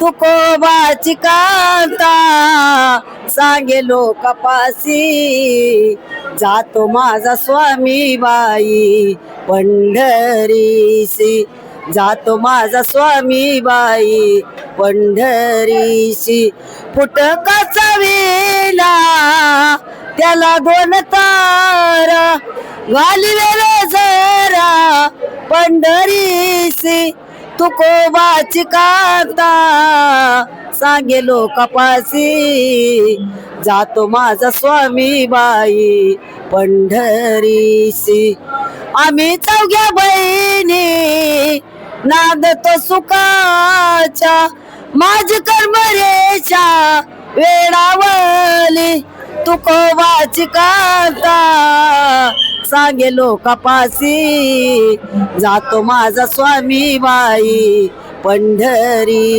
तुकोबाची कांता. सांगे लोक पासी जातो माझा स्वामी बाई पंढरीसी जातो माझा स्वामी बाई पंढरीशी. फुट वेला त्याला दोन तारा. घालवेल जरा पंढरीसी तुकोबाची कांता. सांगेलो कपासी जातो माझा स्वामी बाई पंढरीसी आम्ही चौघ्या बहिणी नाद तो सुखाच्या माझ कर्मरेच्या वेळावली. तुकोबाची कांता सांगे लोकापासी जातो माझा स्वामी बाई पंढरी